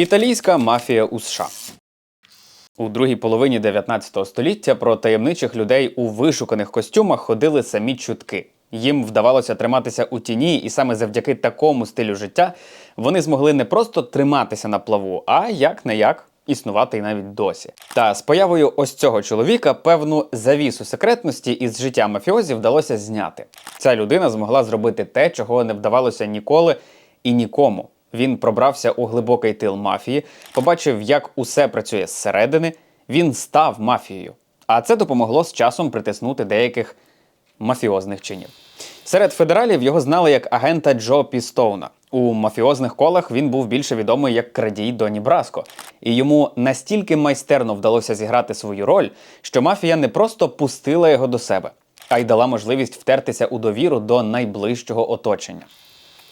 Італійська мафія у США. У другій половині 19 століття про таємничих людей у вишуканих костюмах ходили самі чутки. Їм вдавалося триматися у тіні, і саме завдяки такому стилю життя вони змогли не просто триматися на плаву, а як не як існувати і навіть досі. Та з появою ось цього чоловіка певну завісу секретності із життя мафіозі вдалося зняти. Ця людина змогла зробити те, чого не вдавалося ніколи і нікому. Він пробрався у глибокий тил мафії, побачив, як усе працює зсередини. Він став мафією. А це допомогло з часом притиснути деяких мафіозних чинів. Серед федералів його знали як агента Джо Пістоуна. У мафіозних колах він був більше відомий як крадій Доні Браско, і йому настільки майстерно вдалося зіграти свою роль, що мафія не просто пустила його до себе, а й дала можливість втертися у довіру до найближчого оточення.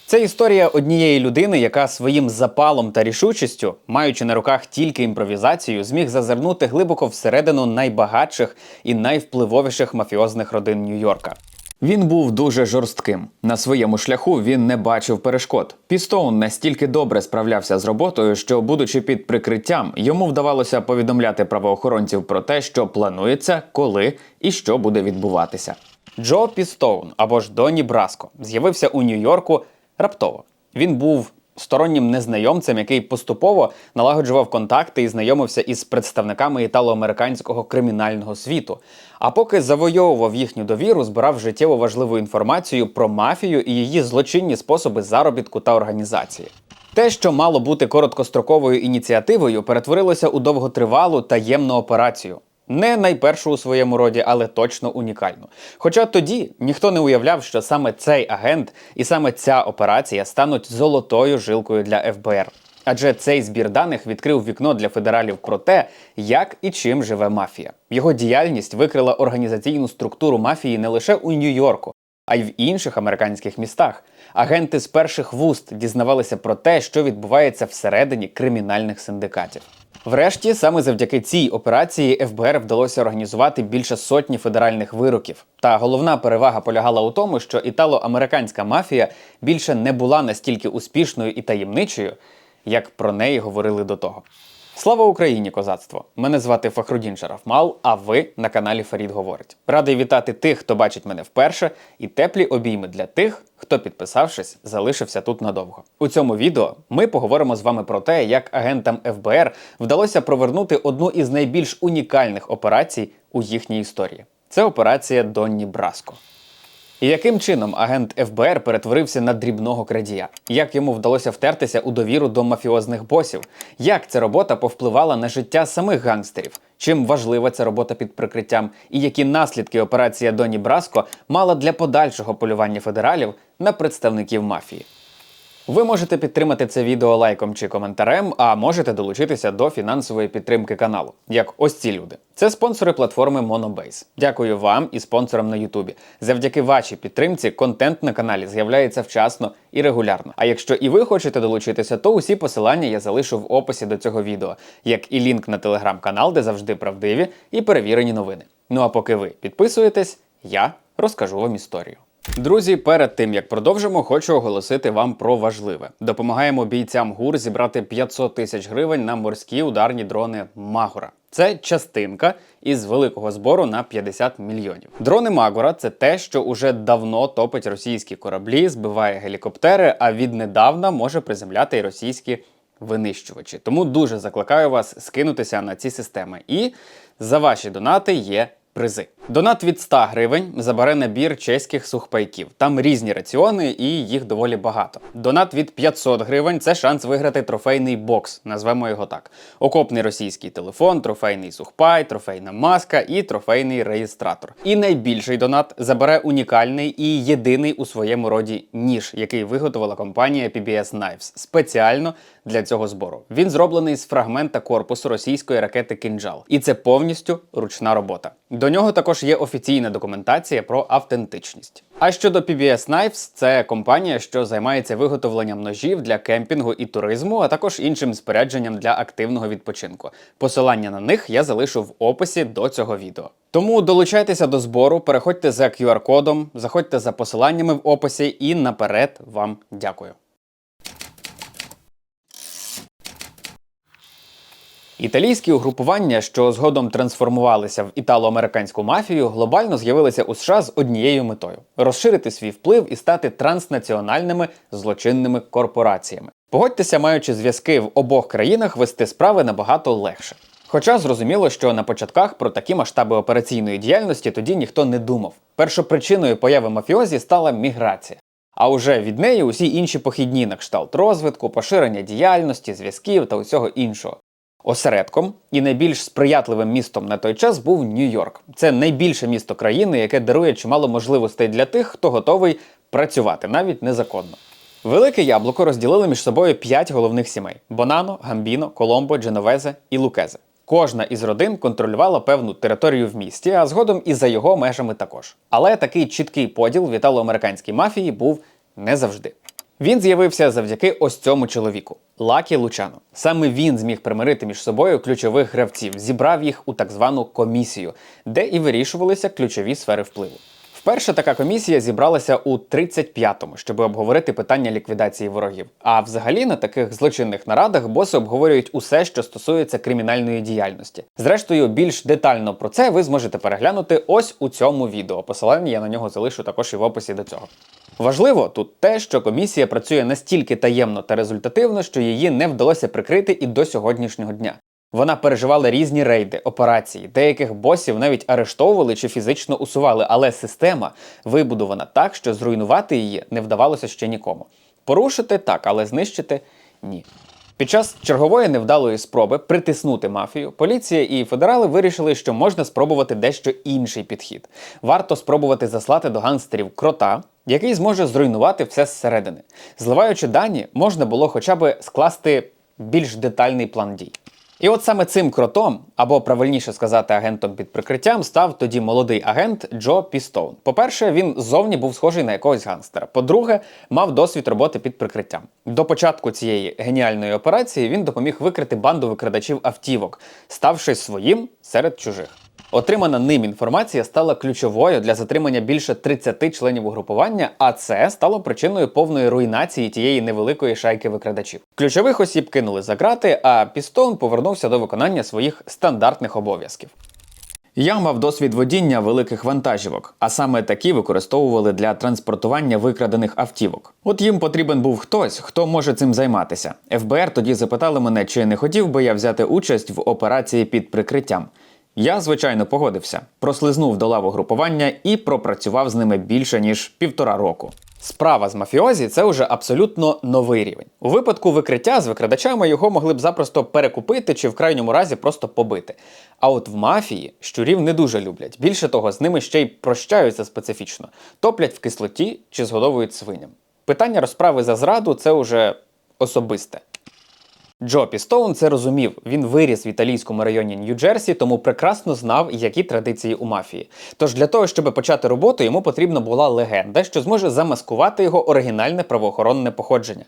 Це історія однієї людини, яка своїм запалом та рішучістю, маючи на руках тільки імпровізацію, зміг зазирнути глибоко всередину найбагатших і найвпливовіших мафіозних родин Нью-Йорка. Він був дуже жорстким. На своєму шляху він не бачив перешкод. Пістоун настільки добре справлявся з роботою, що, будучи під прикриттям, йому вдавалося повідомляти правоохоронців про те, що планується, коли і що буде відбуватися. Джо Пістоун або ж Доні Браско з'явився у Нью-Йорку раптово. Він був стороннім незнайомцем, який поступово налагоджував контакти і знайомився із представниками італо-американського кримінального світу. А поки завойовував їхню довіру, збирав життєво важливу інформацію про мафію і її злочинні способи заробітку та організації. Те, що мало бути короткостроковою ініціативою, перетворилося у довготривалу таємну операцію. Не найпершу у своєму роді, але точно унікальну. Хоча тоді ніхто не уявляв, що саме цей агент і саме ця операція стануть золотою жилкою для ФБР. Адже цей збір даних відкрив вікно для федералів про те, як і чим живе мафія. Його діяльність викрила організаційну структуру мафії не лише у Нью-Йорку, а й в інших американських містах. Агенти з перших вуст дізнавалися про те, що відбувається всередині кримінальних синдикатів. Врешті, саме завдяки цій операції ФБР вдалося організувати більше сотні федеральних вироків. Та головна перевага полягала у тому, що італо-американська мафія більше не була настільки успішною і таємничою, як про неї говорили до того. Слава Україні, козацтво! Мене звати Фахрудін Шарафмал, а ви на каналі Фарід Говорить. Радий вітати тих, хто бачить мене вперше, і теплі обійми для тих, хто, підписавшись, залишився тут надовго. У цьому відео ми поговоримо з вами про те, як агентам ФБР вдалося провернути одну із найбільш унікальних операцій у їхній історії. Це операція Донні Браско. Яким чином агент ФБР перетворився на дрібного крадія? Як йому вдалося втертися у довіру до мафіозних босів? Як ця робота повпливала на життя самих гангстерів? Чим важлива ця робота під прикриттям? І які наслідки операція Доні Браско мала для подальшого полювання федералів на представників мафії? Ви можете підтримати це відео лайком чи коментарем, а можете долучитися до фінансової підтримки каналу, як ось ці люди. Це спонсори платформи Monobase. Дякую вам і спонсорам на Ютубі. Завдяки вашій підтримці контент на каналі з'являється вчасно і регулярно. А якщо і ви хочете долучитися, то усі посилання я залишу в описі до цього відео, як і лінк на телеграм-канал, де завжди правдиві і перевірені новини. Ну а поки ви підписуєтесь, я розкажу вам історію. Друзі, перед тим як продовжимо, хочу оголосити вам про важливе. Допомагаємо бійцям ГУР зібрати 500 тисяч гривень на морські ударні дрони Магора. Це частинка із великого збору на 50 мільйонів. Дрони Магора це те, що уже давно топить російські кораблі, збиває гелікоптери, а віднедавна може приземляти й російські винищувачі. Тому дуже закликаю вас скинутися на ці системи. І за ваші донати є призи. Донат від 100 гривень забере набір чеських сухпайків. Там різні раціони і їх доволі багато. Донат від 500 гривень це шанс виграти трофейний бокс, назвемо його так: окопний російський телефон, трофейний сухпай, трофейна маска і трофейний реєстратор. І найбільший донат забере унікальний і єдиний у своєму роді ніж, який виготовила компанія PBS Knives спеціально для цього збору. Він зроблений з фрагмента корпусу російської ракети Кінжал, і це повністю ручна робота. До нього також є офіційна документація про автентичність. А щодо PBS Knives, це компанія, що займається виготовленням ножів для кемпінгу і туризму, а також іншим спорядженням для активного відпочинку. Посилання на них я залишу в описі до цього відео. Тому долучайтеся до збору, переходьте за QR-кодом, заходьте за посиланнями в описі і наперед вам дякую. Італійські угрупування, що згодом трансформувалися в італо-американську мафію, глобально з'явилися у США з однією метою розширити свій вплив і стати транснаціональними злочинними корпораціями. Погодьтеся, маючи зв'язки в обох країнах, вести справи набагато легше. Хоча зрозуміло, що на початках про такі масштаби операційної діяльності тоді ніхто не думав. Першопричиною появи мафіозі стала міграція. А уже від неї усі інші похідні на кшталт розвитку, поширення діяльності, зв'язків та усього іншого. Осередком і найбільш сприятливим містом на той час був Нью-Йорк. Це найбільше місто країни, яке дарує чимало можливостей для тих, хто готовий працювати навіть незаконно. Велике яблуко розділили між собою п'ять головних сімей: Бонано, Гамбіно, Коломбо, Дженовезе і Лукезе. Кожна із родин контролювала певну територію в місті, а згодом і за його межами також. Але такий чіткий поділ в італо-американській мафії був не завжди. Він з'явився завдяки ось цьому чоловіку Лакі Лучано. Саме він зміг примирити між собою ключових гравців, зібрав їх у так звану комісію, де і вирішувалися ключові сфери впливу. Вперше така комісія зібралася у 35-му, щоб обговорити питання ліквідації ворогів. А взагалі на таких злочинних нарадах боси обговорюють усе, що стосується кримінальної діяльності. Зрештою, більш детально про це ви зможете переглянути ось у цьому відео. Посилання я на нього залишу також і в описі до цього. Важливо тут те, що комісія працює настільки таємно та результативно, що її не вдалося прикрити і до сьогоднішнього дня. Вона переживала різні рейди, операції, деяких босів навіть арештовували чи фізично усували, але система вибудована так, що зруйнувати її не вдавалося ще нікому. Порушити так, але знищити ні. Під час чергової невдалої спроби притиснути мафію, поліція і федерали вирішили, що можна спробувати дещо інший підхід. Варто спробувати заслати до гангстерів крота, який зможе зруйнувати все зсередини. Зливаючи дані, можна було хоча б скласти більш детальний план дій. І от саме цим кротом, або правильніше сказати, агентом під прикриттям, став тоді молодий агент Джо Пістоун. По-перше, він зовні був схожий на якогось гангстера. По-друге, мав досвід роботи під прикриттям. До початку цієї геніальної операції він допоміг викрити банду викрадачів автівок, ставши своїм серед чужих. Отримана ним інформація стала ключовою для затримання більше 30 членів угрупування, а це стало причиною повної руйнації тієї невеликої шайки викрадачів. Ключових осіб кинули за грати, а Пістон повернувся до виконання своїх стандартних обов'язків. Я мав досвід водіння великих вантажівок, а саме такі використовували для транспортування викрадених автівок. От їм потрібен був хтось, хто може цим займатися. ФБР тоді запитали мене, чи не хотів би я взяти участь в операції під прикриттям. Я, звичайно, погодився, прослизнув до лаву групування і пропрацював з ними більше ніж півтора року. Справа з мафіозі це вже абсолютно новий рівень. У випадку викриття з викрадачами його могли б запросто перекупити чи в крайньому разі просто побити. А от в мафії щурів не дуже люблять. Більше того, з ними ще й прощаються специфічно, топлять в кислоті чи згодовують свиням. Питання розправи за зраду це уже особисте. Джо Пістоун це розумів. Він виріс в італійському районі Нью-Джерсі, тому прекрасно знав, які традиції у мафії. Тож для того, щоб почати роботу, йому потрібна була легенда, що зможе замаскувати його оригінальне правоохоронне походження.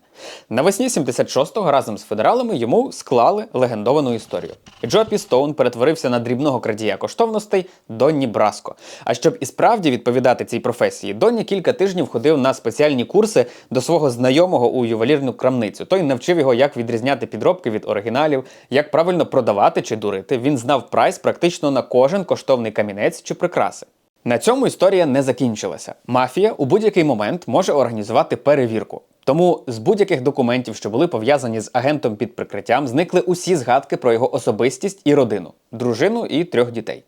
Навесні 76-го разом з федералами йому склали легендовану історію. Джо Пістоун перетворився на дрібного крадія коштовностей Донні Браско. А щоб і справді відповідати цій професії, Донні кілька тижнів ходив на спеціальні курси до свого знайомого у ювелірну крамницю. Той навчив його, як відрізняти під підробки від оригіналів, як правильно продавати чи дурити. Він знав прайс практично на кожен коштовний камінець чи прикраси. На цьому історія не закінчилася. Мафія у будь-який момент може організувати перевірку. Тому з будь-яких документів, що були пов'язані з агентом під прикриттям, зникли усі згадки про його особистість і родину, дружину і трьох дітей.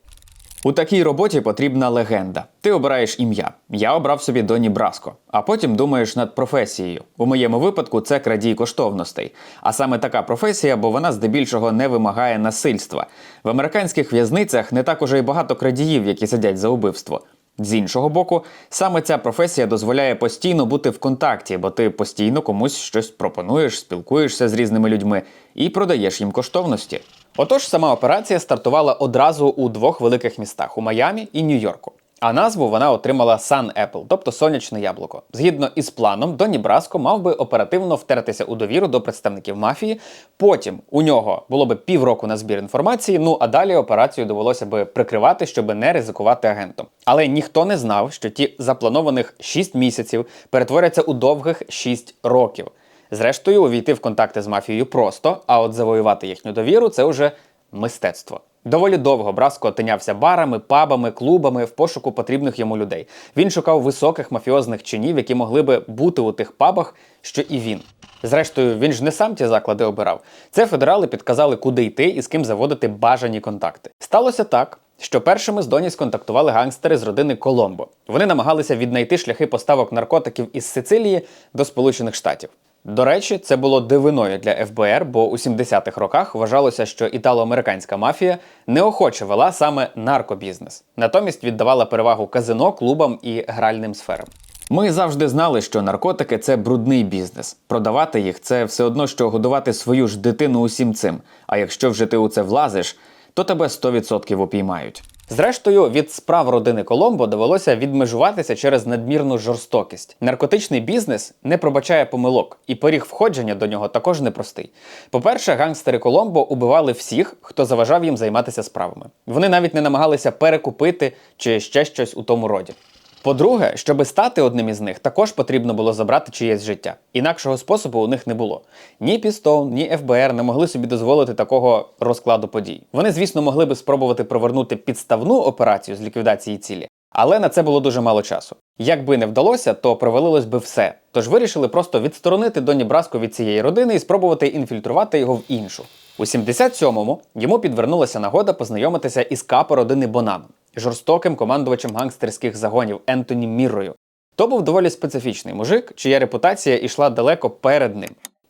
У такій роботі потрібна легенда. Ти обираєш ім'я. Я обрав собі Доні Браско, а потім думаєш над професією. У моєму випадку це крадій коштовностей. А саме така професія, бо вона здебільшого не вимагає насильства. В американських в'язницях не так уже й багато крадіїв, які сидять за убивство. З іншого боку, саме ця професія дозволяє постійно бути в контакті, бо ти постійно комусь щось пропонуєш, спілкуєшся з різними людьми і продаєш їм коштовності. Отож, сама операція стартувала одразу у двох великих містах у Майамі і Нью-Йорку. А назву вона отримала Sun Apple, тобто сонячне яблуко. Згідно із планом, Доні Браско мав би оперативно втертися у довіру до представників мафії. Потім у нього було би півроку на збір інформації. Ну а далі операцію довелося би прикривати, щоб не ризикувати агентом. Але ніхто не знав, що ті запланованих 6 місяців перетворяться у довгих 6 років. Зрештою, увійти в контакти з мафією просто, а от завоювати їхню довіру це вже мистецтво. Доволі довго Браско тинявся барами, пабами, клубами в пошуку потрібних йому людей. Він шукав високих мафіозних чинів, які могли би бути у тих пабах, що і він. Зрештою, він ж не сам ті заклади обирав. Це федерали підказали, куди йти і з ким заводити бажані контакти. Сталося так. Що першими з Доні сконтактували гангстери з родини Коломбо. Вони намагалися віднайти шляхи поставок наркотиків із Сицилії до Сполучених Штатів. До речі, це було дивиною для ФБР, бо у 70-х роках вважалося, що італо-американська мафія неохоче вела саме наркобізнес, натомість віддавала перевагу казино, клубам і гральним сферам. Ми завжди знали, що наркотики це брудний бізнес. Продавати їх це все одно, що годувати свою ж дитину усім цим. А якщо вже ти у це влазиш, то тебе 100% упіймають. Зрештою, від справ родини Коломбо довелося відмежуватися через надмірну жорстокість. Наркотичний бізнес не пробачає помилок, і поріг входження до нього також непростий. По-перше, гангстери Коломбо убивали всіх, хто заважав їм займатися справами. Вони навіть не намагалися перекупити чи ще щось у тому роді. По-друге, щоби стати одним із них, також потрібно було забрати чиєсь життя. Інакшого способу у них не було. Ні Пістон, ні ФБР не могли собі дозволити такого розкладу подій. Вони, звісно, могли би спробувати провернути підставну операцію з ліквідації цілі, але на це було дуже мало часу. Якби не вдалося, то провалилось би все. Тож вирішили просто відсторонити Доні Браско від цієї родини і спробувати інфільтрувати його в іншу. У 77-му йому підвернулася нагода познайомитися із капо родини Бонано, жорстоким командувачем гангстерських загонів Ентоні Міррою. То був доволі специфічний мужик, чия репутація йшла далеко перед ним.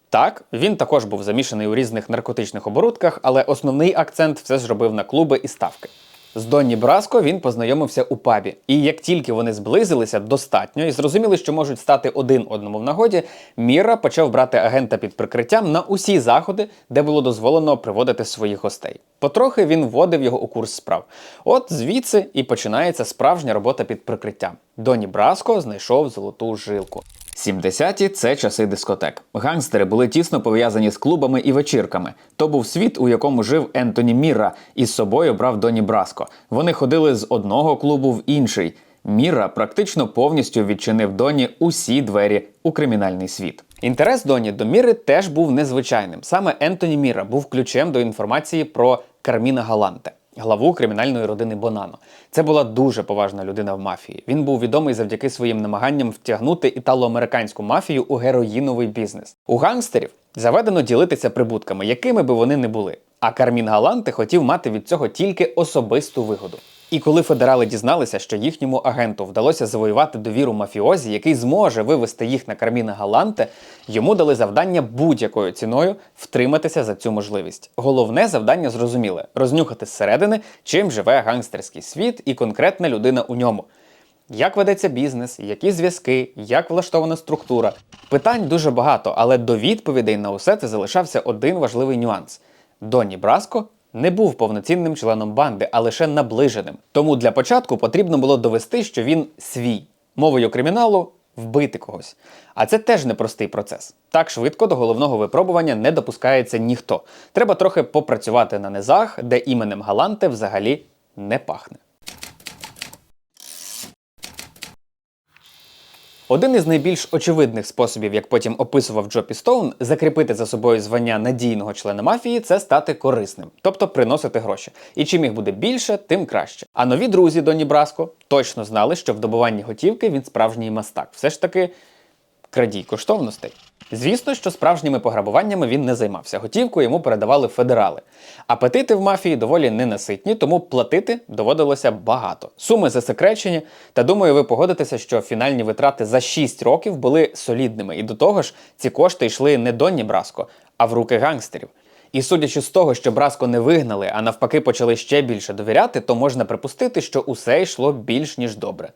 Так, він також був замішаний у різних наркотичних оборудках, але основний акцент все зробив на клуби і ставки. З Донні Браско він познайомився у пабі, і як тільки вони зблизилися достатньо і зрозуміли, що можуть стати один одному в нагоді, Міра почав брати агента під прикриттям на усі заходи, де було дозволено приводити своїх гостей. Потрохи він вводив його у курс справ. От звідси і починається справжня робота під прикриттям. Доні Браско знайшов золоту жилку. 70-ті – це часи дискотек. Гангстери були тісно пов'язані з клубами і вечірками. То був світ, у якому жив Ентоні Міра, і з собою брав Доні Браско. Вони ходили з одного клубу в інший. Міра практично повністю відчинив Доні усі двері у кримінальний світ. Інтерес Доні до Міри теж був незвичайним. Саме Ентоні Міра був ключем до інформації про Карміна Галанте. Главу кримінальної родини Бонано. Це була дуже поважна людина в мафії. Він був відомий завдяки своїм намаганням втягнути італо-американську мафію у героїновий бізнес. У гангстерів заведено ділитися прибутками, якими би вони не були. А Кармін Галанте хотів мати від цього тільки особисту вигоду. І коли федерали дізналися, що їхньому агенту вдалося завоювати довіру мафіозі, який зможе вивести їх на Карміна Галанте, йому дали завдання будь-якою ціною втриматися за цю можливість. Головне завдання зрозуміле рознюхати зсередини, чим живе гангстерський світ і конкретна людина у ньому. Як ведеться бізнес, які зв'язки, як влаштована структура. Питань дуже багато, але до відповідей на усе це залишався один важливий нюанс: Доні Браско не був повноцінним членом банди, а лише наближеним. Тому для початку потрібно було довести, що він свій мовою криміналу вбити когось. А це теж непростий процес. Так швидко до головного випробування не допускається ніхто. Треба трохи попрацювати на низах, де іменем Галанте взагалі не пахне. Один із найбільш очевидних способів, як потім описував Джо Пістоун, закріпити за собою звання надійного члена мафії це стати корисним, тобто приносити гроші. І чим їх буде більше, тим краще. А нові друзі Доні Браско точно знали, що в добуванні готівки він справжній мастак. Все ж таки крадій коштовностей. Звісно, що справжніми пограбуваннями він не займався. Готівку йому передавали федерали. Апетити в мафії доволі ненаситні, тому платити доводилося багато. Суми засекречені, та думаю, ви погодитеся, що фінальні витрати за 6 років були солідними. І до того ж, ці кошти йшли не Донні Браско, а в руки гангстерів. І судячи з того, що Браско не вигнали, а навпаки почали ще більше довіряти, то можна припустити, що усе йшло більш ніж добре.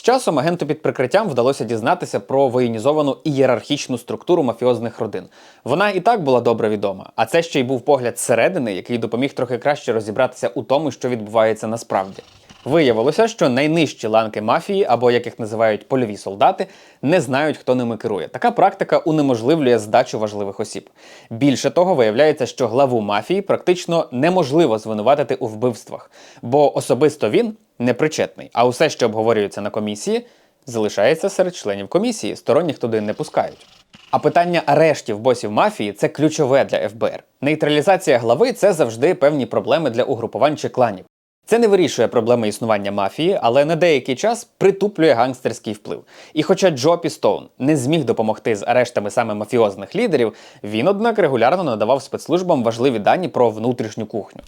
З часом агенту під прикриттям вдалося дізнатися про воєнізовану ієрархічну структуру мафіозних родин. Вона і так була добре відома, а це ще й був погляд зсередини, який допоміг трохи краще розібратися у тому, що відбувається насправді. Виявилося, що найнижчі ланки мафії, або як їх називають польові солдати, не знають, хто ними керує. Така практика унеможливлює здачу важливих осіб. Більше того, виявляється, що главу мафії практично неможливо звинуватити у вбивствах, бо особисто він непричетний. А усе, що обговорюється на комісії, залишається серед членів комісії, сторонніх туди не пускають. А питання арештів босів мафії це ключове для ФБР. Нейтралізація глави це завжди певні проблеми для угрупувань чи кланів. Це не вирішує проблеми існування мафії, але на деякий час притуплює гангстерський вплив. І хоча Джо Пістоун не зміг допомогти з арештами саме мафіозних лідерів, він, однак, регулярно надавав спецслужбам важливі дані про внутрішню кухню.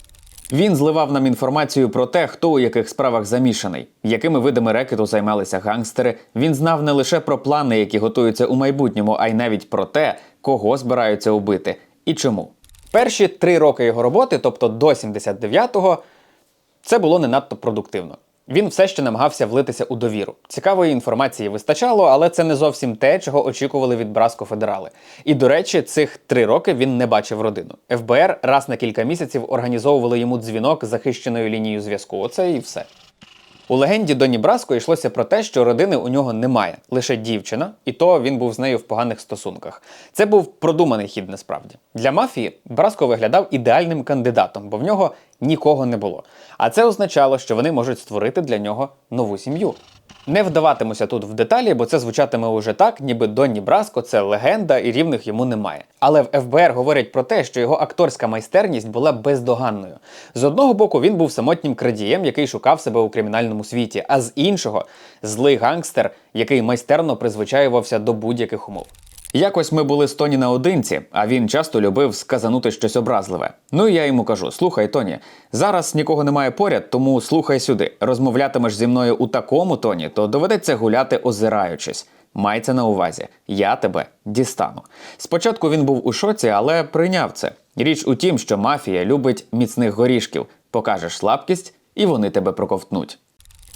Він зливав нам інформацію про те, хто у яких справах замішаний, якими видами рекету займалися гангстери. Він знав не лише про плани, які готуються у майбутньому, а й навіть про те, кого збираються убити і чому. Перші три роки його роботи, тобто до 79-го, це було не надто продуктивно. Він все ще намагався влитися у довіру. Цікавої інформації вистачало, але це не зовсім те, чого очікували від Браско федерали. І до речі, цих три роки він не бачив родину. ФБР раз на кілька місяців організовували йому дзвінок захищеною лінією зв'язку. Оце і все. У легенді Доні Браско йшлося про те, що родини у нього немає, лише дівчина, і то він був з нею в поганих стосунках. Це був продуманий хід насправді. Для мафії Браско виглядав ідеальним кандидатом, бо в нього нікого не було. А це означало, що вони можуть створити для нього нову сім'ю. Не вдаватимуся тут в деталі, бо це звучатиме уже так, ніби Донні Браско це легенда і рівних йому немає. Але в ФБР говорять про те, що його акторська майстерність була бездоганною. З одного боку, він був самотнім крадієм, який шукав себе у кримінальному світі, а з іншого злий гангстер, який майстерно призвичаювався до будь-яких умов. Якось ми були з Тоні наодинці, а він часто любив сказанути щось образливе. Ну і я йому кажу: слухай, Тоні, зараз нікого немає поряд, тому слухай сюди. Розмовлятимеш зі мною у такому тоні, то доведеться гуляти озираючись. Май це на увазі, я тебе дістану. Спочатку він був у шоці, але прийняв це. Річ у тім, що мафія любить міцних горішків, покажеш слабкість, і вони тебе проковтнуть.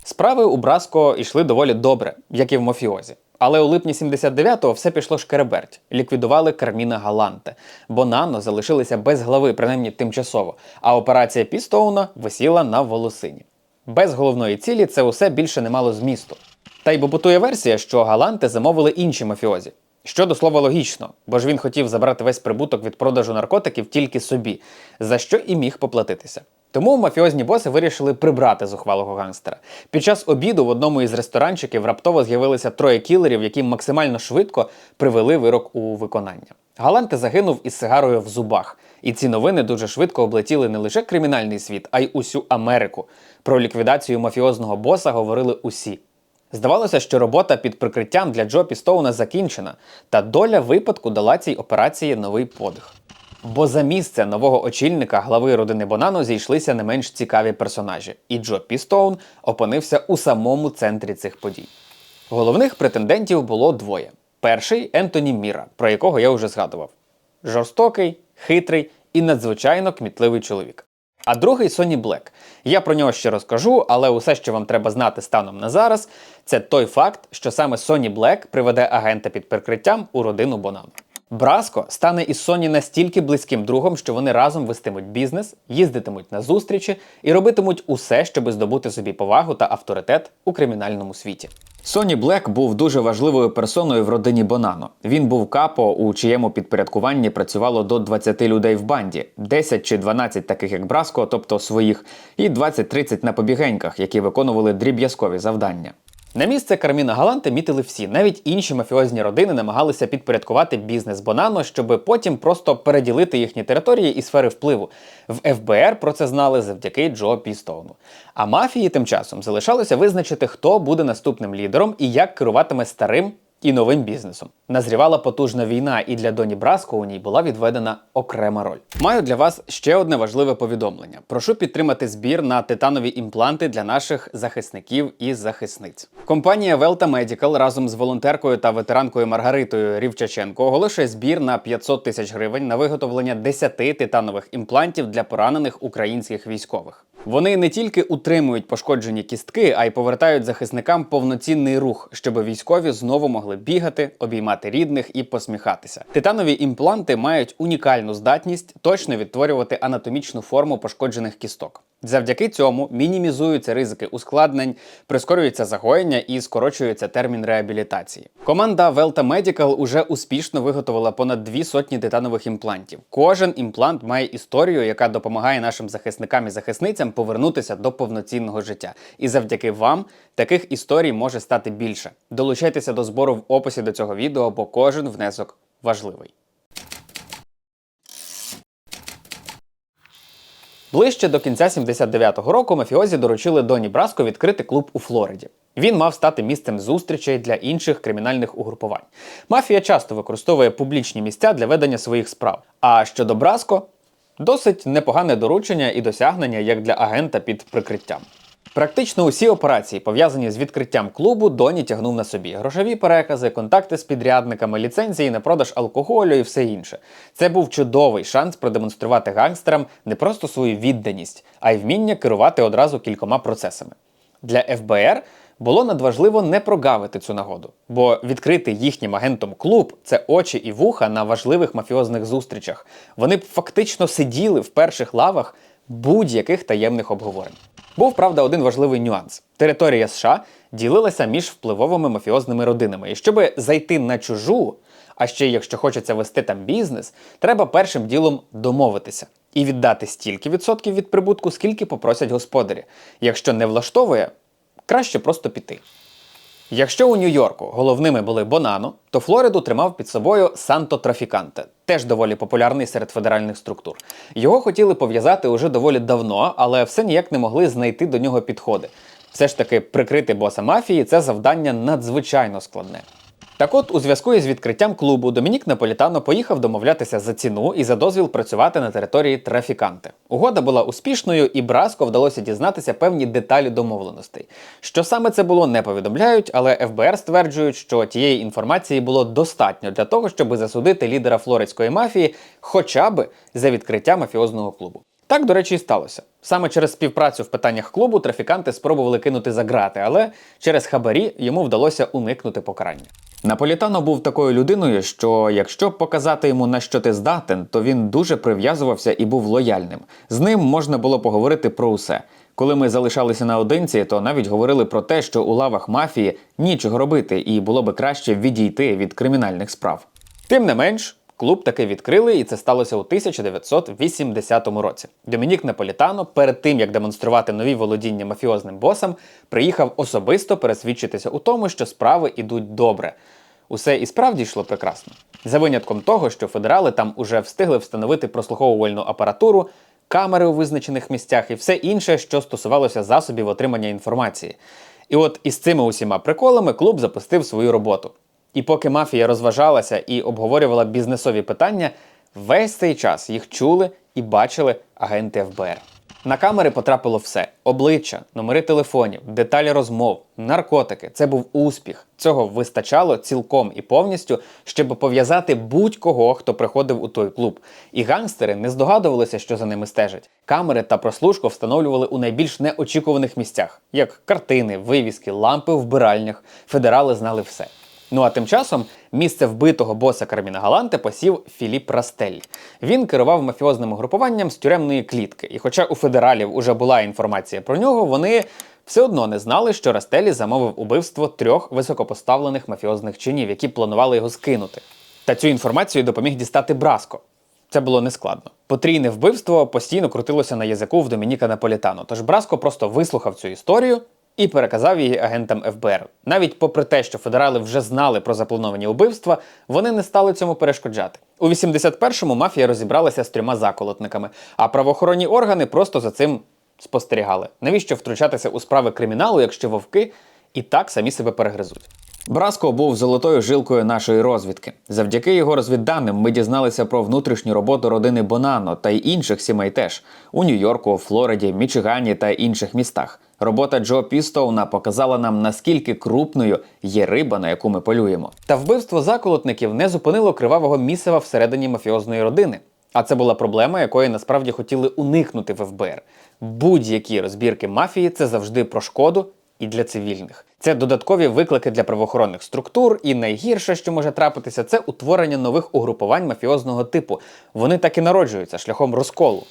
Справи у Браско йшли доволі добре, як і в мафіозі. Але у липні 79-го все пішло шкереберть. Ліквідували Карміна Галанте, бо Нано залишилися без глави, принаймні тимчасово, а операція Пістоуна висіла на волосині. Без головної цілі це усе більше не мало змісту. Та й бобутує версія, що Галанте замовили інші мафіозі. Що до слова логічно, бо ж він хотів забрати весь прибуток від продажу наркотиків тільки собі, за що і міг поплатитися. Тому мафіозні боси вирішили прибрати зухвалого гангстера. Під час обіду в одному із ресторанчиків раптово з'явилися троє кілерів, які максимально швидко привели вирок у виконання. Галанте загинув із сигарою в зубах, і ці новини дуже швидко облетіли не лише кримінальний світ, а й усю Америку. Про ліквідацію мафіозного боса говорили усі. Здавалося, що робота під прикриттям для Джо Пістоуна закінчена, та доля випадку дала цій операції новий подих. Бо за місце нового очільника глави родини Бонано зійшлися не менш цікаві персонажі, і Джо Пістоун опинився у самому центрі цих подій. Головних претендентів було двоє: перший Ентоні Міра, про якого я вже згадував. Жорстокий, хитрий і надзвичайно кмітливий чоловік. А другий Соні Блек. Я про нього ще розкажу, але усе, що вам треба знати станом на зараз, це той факт, що саме Соні Блек приведе агента під прикриттям у родину Бонано. Браско стане із Соні настільки близьким другом, що вони разом вестимуть бізнес, їздитимуть на зустрічі і робитимуть усе, щоб здобути собі повагу та авторитет у кримінальному світі. Соні Блек був дуже важливою персоною в родині Бонано. Він був капо, у чиєму підпорядкуванні працювало до 20 людей в банді, 10 чи 12 таких як Браско, тобто своїх, і 20-30 на побігеньках, які виконували дріб'язкові завдання. На місце Карміна Галанте мітили всі, навіть інші мафіозні родини намагалися підпорядкувати бізнес Бонано, щоб потім просто переділити їхні території і сфери впливу. В ФБР про це знали завдяки Джо Пістоуну. А мафії тим часом залишалося визначити, хто буде наступним лідером і як керуватиме старим і новим бізнесом. Назрівала потужна війна, і для Доні Браско у ній була відведена окрема роль. Маю для вас ще одне важливе повідомлення. Прошу підтримати збір на титанові імпланти для наших захисників і захисниць. Компанія Велта Medical разом з волонтеркою та ветеранкою Маргаритою Рівчаченко оголошує збір на 500 тисяч гривень на виготовлення 10 титанових імплантів для поранених українських військових. Вони не тільки утримують пошкоджені кістки, а й повертають захисникам повноцінний рух, щоб військові знову могли бігати, обіймати рідних і посміхатися. Титанові імпланти мають унікальну здатність точно відтворювати анатомічну форму пошкоджених кісток. Завдяки цьому мінімізуються ризики ускладнень, прискорюється загоєння і скорочується термін реабілітації. Команда Velta Medical уже успішно виготовила понад дві сотні титанових імплантів. Кожен імплант має історію, яка допомагає нашим захисникам і захисницям повернутися до повноцінного життя. І завдяки вам таких історій може стати більше. Долучайтеся до збору в описі до цього відео, бо кожен внесок важливий. Ближче до кінця 79-го року мафіозі доручили Доні Браско відкрити клуб у Флориді. Він мав стати місцем зустрічей для інших кримінальних угрупувань. Мафія часто використовує публічні місця для ведення своїх справ. А щодо Браско, досить непогане доручення і досягнення як для агента під прикриттям. Практично усі операції, пов'язані з відкриттям клубу, Доні тягнув на собі: грошові перекази, контакти з підрядниками, ліцензії на продаж алкоголю і все інше. Це був чудовий шанс продемонструвати гангстерам не просто свою відданість, а й вміння керувати одразу кількома процесами. Для ФБР було надважливо не прогавити цю нагоду, бо відкрити їхнім агентом клуб це очі і вуха на важливих мафіозних зустрічах. Вони б фактично сиділи в перших лавах будь-яких таємних обговорень. Був, правда, один важливий нюанс: територія США ділилася між впливовими мафіозними родинами. І щоб зайти на чужу, а ще якщо хочеться вести там бізнес, треба першим ділом домовитися і віддати стільки відсотків від прибутку, скільки попросять господарі. Якщо не влаштовує, краще просто піти. Якщо у Нью-Йорку головними були Бонано, то Флориду тримав під собою Санто Трафіканте, теж доволі популярний серед федеральних структур. Його хотіли пов'язати уже доволі давно, але все ніяк не могли знайти до нього підходи. Все ж таки, прикрити боса мафії це завдання надзвичайно складне. Так от, у зв'язку із відкриттям клубу Домінік Наполітано поїхав домовлятися за ціну і за дозвіл працювати на території трафіканти. Угода була успішною, і Браско вдалося дізнатися певні деталі домовленостей. Що саме це було, не повідомляють, але ФБР стверджують, що тієї інформації було достатньо для того, щоб засудити лідера флоридської мафії, хоча б за відкриття мафіозного клубу. Так, до речі, і сталося. Саме через співпрацю в питаннях клубу трафіканти спробували кинути за грати, але через хабарі йому вдалося уникнути покарання. Наполітано був такою людиною, що якщо показати йому на що ти здатен, то він дуже прив'язувався і був лояльним. З ним можна було поговорити про усе. Коли ми залишалися наодинці, то навіть говорили про те, що у лавах мафії нічого робити, і було би краще відійти від кримінальних справ. Тим не менш, клуб таки відкрили, і це сталося у 1980 році. Домінік Наполітано, перед тим як демонструвати нові володіння мафіозним босам, приїхав особисто пересвідчитися у тому, що справи йдуть добре. Усе і справді йшло прекрасно. За винятком того, що федерали там уже встигли встановити прослуховувальну апаратуру, камери у визначених місцях і все інше, що стосувалося засобів отримання інформації. І от із цими усіма приколами клуб запустив свою роботу. І поки мафія розважалася і обговорювала бізнесові питання, весь цей час їх чули і бачили агенти ФБР. На камери потрапило все: обличчя, номери телефонів, деталі розмов, наркотики. Це був успіх. Цього вистачало цілком і повністю, щоб пов'язати будь-кого, хто приходив у той клуб. І гангстери не здогадувалися, що за ними стежать. Камери та прослушку встановлювали у найбільш неочікуваних місцях, як картини, вивіски, лампи в вбиральнях. Федерали знали все. Ну а тим часом місце вбитого боса Карміна Галанте посів Філіп Растель. Він керував мафіозним угрупуванням з тюремної клітки. І хоча у федералів уже була інформація про нього, вони все одно не знали, що Растелі замовив убивство трьох високопоставлених мафіозних чинів, які планували його скинути. Та цю інформацію допоміг дістати Браско. Це було нескладно. Потрійне вбивство постійно крутилося на язику в Домініка Наполітано. Тож Браско просто вислухав цю історію і переказав її агентам ФБР. Навіть попри те, що федерали вже знали про заплановані убивства, вони не стали цьому перешкоджати. У 81-му мафія розібралася з трьома заколотниками, а правоохоронні органи просто за цим спостерігали. Навіщо втручатися у справи криміналу, якщо вовки і так самі себе перегризуть? Браско був золотою жилкою нашої розвідки. Завдяки його розвідданим ми дізналися про внутрішню роботу родини Бонано та й інших сімей теж у Нью-Йорку, Флориді, Мічигані та інших містах. Робота Джо Пістоуна показала нам, наскільки крупною є риба, на яку ми полюємо. Та вбивство заколотників не зупинило кривавого місива всередині мафіозної родини. А це була проблема, якої насправді хотіли уникнути в ФБР. Будь-які розбірки мафії це завжди про шкоду і для цивільних. Це додаткові виклики для правоохоронних структур, і найгірше, що може трапитися, це утворення нових угрупувань мафіозного типу. Вони так і народжуються шляхом розколу.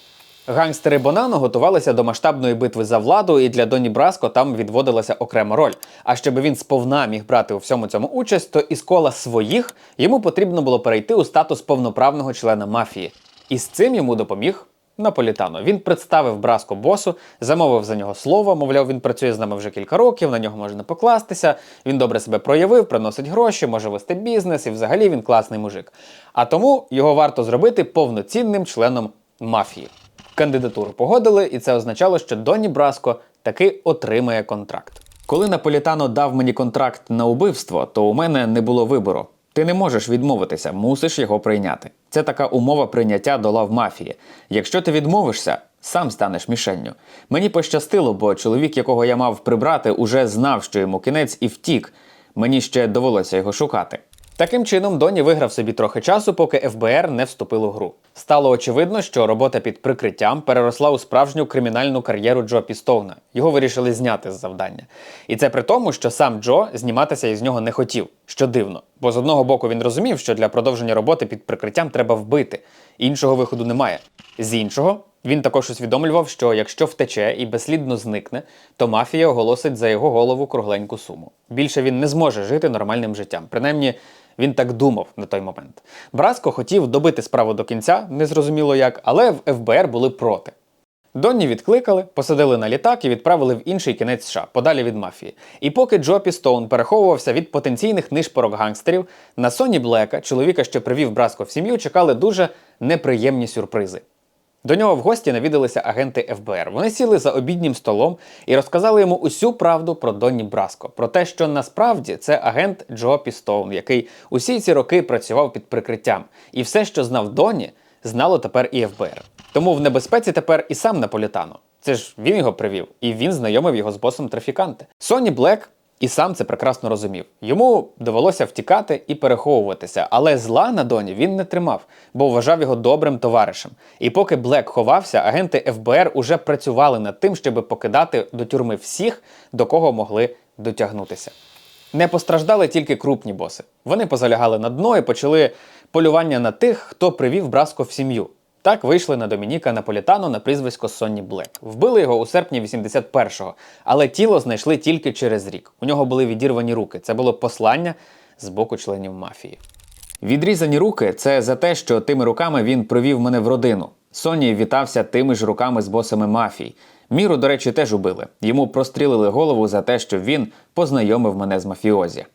Гангстери Бонано готувалися до масштабної битви за владу, і для Доні Браско там відводилася окрема роль. А щоб він сповна міг брати у всьому цьому участь, то із кола своїх йому потрібно було перейти у статус повноправного члена мафії. І з цим йому допоміг Наполітано. Він представив Браско босу, замовив за нього слово. Мовляв, він працює з нами вже кілька років, на нього можна покластися. Він добре себе проявив, приносить гроші, може вести бізнес, і взагалі він класний мужик. А тому його варто зробити повноцінним членом мафії. Кандидатуру погодили, і це означало, що Доні Браско таки отримає контракт. Коли Наполітано дав мені контракт на убивство, то у мене не було вибору. Ти не можеш відмовитися, мусиш його прийняти. Це така умова прийняття до лав мафії. Якщо ти відмовишся, сам станеш мішенню. Мені пощастило, бо чоловік, якого я мав прибрати, уже знав, що йому кінець, і втік. Мені ще довелося його шукати. Таким чином, Доні виграв собі трохи часу, поки ФБР не вступило в гру. Стало очевидно, що робота під прикриттям переросла у справжню кримінальну кар'єру Джо Пістоуна. Його вирішили зняти з завдання. І це при тому, що сам Джо зніматися із нього не хотів, що дивно. Бо з одного боку він розумів, що для продовження роботи під прикриттям треба вбити, іншого виходу немає. З іншого, він також усвідомлював, що якщо втече і безслідно зникне, то мафія оголосить за його голову кругленьку суму. Більше він не зможе жити нормальним життям. Принаймні, він так думав на той момент. Браско хотів добити справу до кінця, незрозуміло як, але в ФБР були проти. Донні відкликали, посадили на літак і відправили в інший кінець США, подалі від мафії. І поки Джо Пістоун переховувався від потенційних нишпорок гангстерів, на Соні Блека, чоловіка, що привів Браско в сім'ю, чекали дуже неприємні сюрпризи. До нього в гості навідалися агенти ФБР. Вони сіли за обіднім столом і розказали йому усю правду про Донні Браско, про те, що насправді це агент Джо Пістоун, який усі ці роки працював під прикриттям. І все, що знав Донні, знало тепер і ФБР. Тому в небезпеці тепер і сам Наполітано. Це ж він його привів, і він знайомив його з босом трафіканти. Соні Блек і сам це прекрасно розумів. Йому довелося втікати і переховуватися, але зла на Доні він не тримав, бо вважав його добрим товаришем. І поки Блек ховався, агенти ФБР уже працювали над тим, щоб покидати до тюрми всіх, до кого могли дотягнутися. Не постраждали тільки крупні боси. Вони позалягали на дно і почали полювання на тих, хто привів Браско в сім'ю. Так вийшли на Домініка Наполітано на прізвисько Сонні Блек. Вбили його у серпні 81-го, але тіло знайшли тільки через рік. У нього були відірвані руки. Це було послання з боку членів мафії. Відрізані руки це за те, що тими руками він провів мене в родину. Соні вітався тими ж руками з босами мафії. Міру, до речі, теж убили. Йому прострілили голову за те, що він познайомив мене з мафіозі.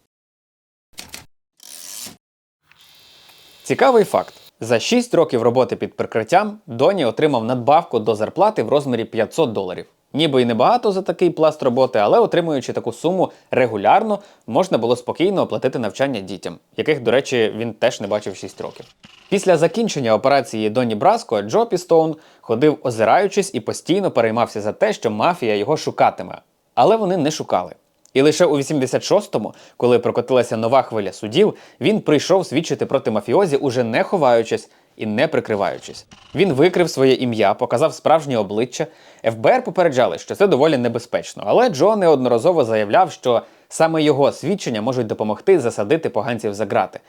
Цікавий факт. За 6 років роботи під прикриттям Доні отримав надбавку до зарплати в розмірі 500 доларів. Ніби й небагато за такий пласт роботи, але отримуючи таку суму регулярно, можна було спокійно оплатити навчання дітям, яких, до речі, він теж не бачив 6 років. Після закінчення операції Доні Браско Джо Пістоун ходив озираючись і постійно переймався за те, що мафія його шукатиме. Але вони не шукали. І лише у 86-му, коли прокотилася нова хвиля судів, він прийшов свідчити проти мафіозі, уже не ховаючись і не прикриваючись. Він викрив своє ім'я, показав справжнє обличчя. ФБР попереджали, що це доволі небезпечно, але Джо неодноразово заявляв, що саме його свідчення можуть допомогти засадити поганців за грати.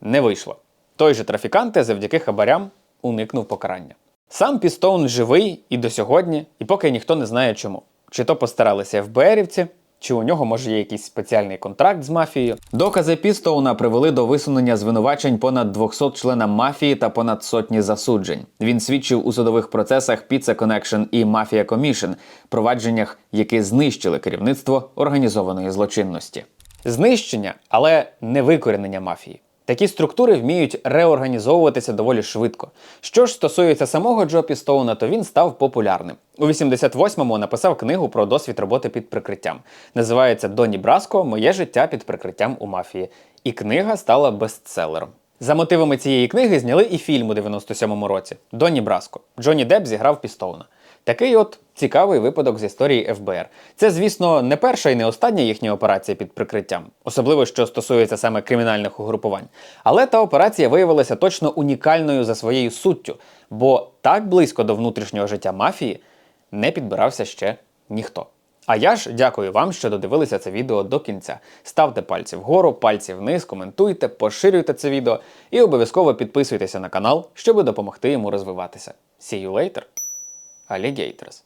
Не вийшло. Той же трафіканти завдяки хабарям уникнув покарання. Сам Пістоун живий і до сьогодні, і поки ніхто не знає чому. Чи то постаралися ФБРівці, чи у нього може є якийсь спеціальний контракт з мафією. Докази Пістоуна привели до висунення звинувачень понад 200 членам мафії та понад сотні засуджень. Він свідчив у судових процесах Pizza Connection і Mafia Commission, провадженнях, які знищили керівництво організованої злочинності. Знищення, але не викорінення мафії. Такі структури вміють реорганізовуватися доволі швидко. Що ж стосується самого Джо Пістоуна, то він став популярним. У 88-му написав книгу про досвід роботи під прикриттям. Називається Доні Браско Моє життя під прикриттям у мафії. І книга стала бестселером. За мотивами цієї книги зняли і фільм у 97-му році Доні Браско. Джонні Депп зіграв Пістоуна. Такий от цікавий випадок з історії ФБР. Це, звісно, не перша і не остання їхня операція під прикриттям, особливо що стосується саме кримінальних угрупувань. Але та операція виявилася точно унікальною за своєю суттю, бо так близько до внутрішнього життя мафії не підбирався ще ніхто. А я ж дякую вам, що додивилися це відео до кінця. Ставте пальці вгору, пальці вниз, коментуйте, поширюйте це відео і обов'язково підписуйтеся на канал, щоб допомогти йому розвиватися. See you later! Alligators.